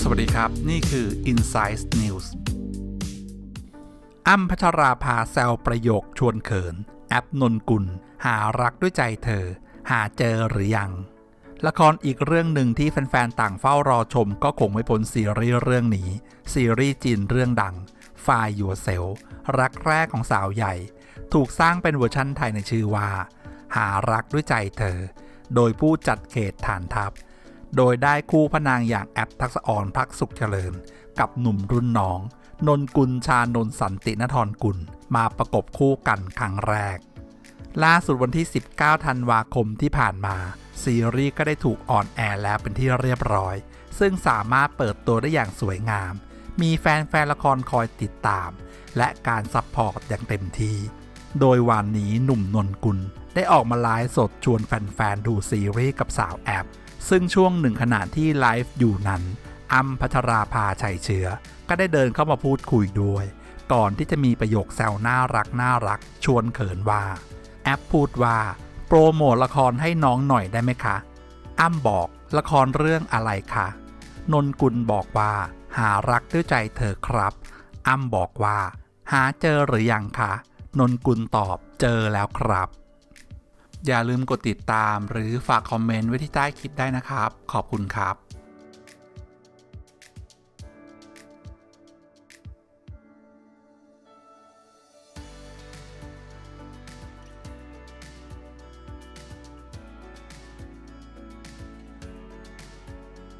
สวัสดีครับ นี่คือ Insight News อ้ำพัชราภาแซวประโยคชวนเขิน แอปนนกุล หารักด้วยใจเธอ หาเจอหรือยัง ละครอีกเรื่องหนึ่งที่แฟนๆ ต่างเฝ้ารอชมก็คงไม่พ้นซีรีส์เรื่องนี้ ซีรีส์จีนเรื่องดังฟายยัวเซลรักแรกของสาวใหญ่ ถูกสร้างเป็นเวอร์ชั่นไทยในชื่อว่า หารักด้วยใจเธอ โดยผู้จัดเขตฐานทัพ โดยได้คู่พระนางอย่างแอปทักษอ่อนพักสุขเจริญ กับหนุ่มรุ่นน้อง นนกุลชานนสันตินทรกุล มาประกบคู่กันครั้งแรก ล่าสุดวันที่ 19 ธันวาคมที่ผ่านมา ซีรีส์ก็ได้ถูกออนแอร์แล้วเป็นที่เรียบร้อย ซึ่งสามารถเปิดตัวได้อย่างสวยงาม มีแฟนแฟนๆละครคอยติดตาม และการซัพพอร์ตอย่างเต็มที่ โดยวันนี้หนุ่มนนกุล ได้ออกมาไลฟ์สดชวนแฟนๆ ดูซีรีส์กับสาวแอปซึ่งช่วงหนึ่งขณะที่ไลฟ์อยู่นั้นอ้ำพัชราภาชัยเชื้อ ก็ได้เดินเข้ามาพูดคุยด้วย ก่อนที่จะมีประโยคแซวน่ารักน่ารัก ชวนเขินว่า แอปพูดว่าโปรโมทละครให้น้องหน่อยได้ไหมคะ อ้ำบอกละครเรื่องอะไรคะ นนกุลบอกว่า หารักด้วยใจเธอครับ อ้ำบอกว่า หาเจอหรือยังคะ นนกุลตอบเจอแล้วครับ อย่าลืมกดติดตามหรือฝากคอมเมนต์ไว้ที่ใต้คลิปได้นะครับ ขอบคุณครับ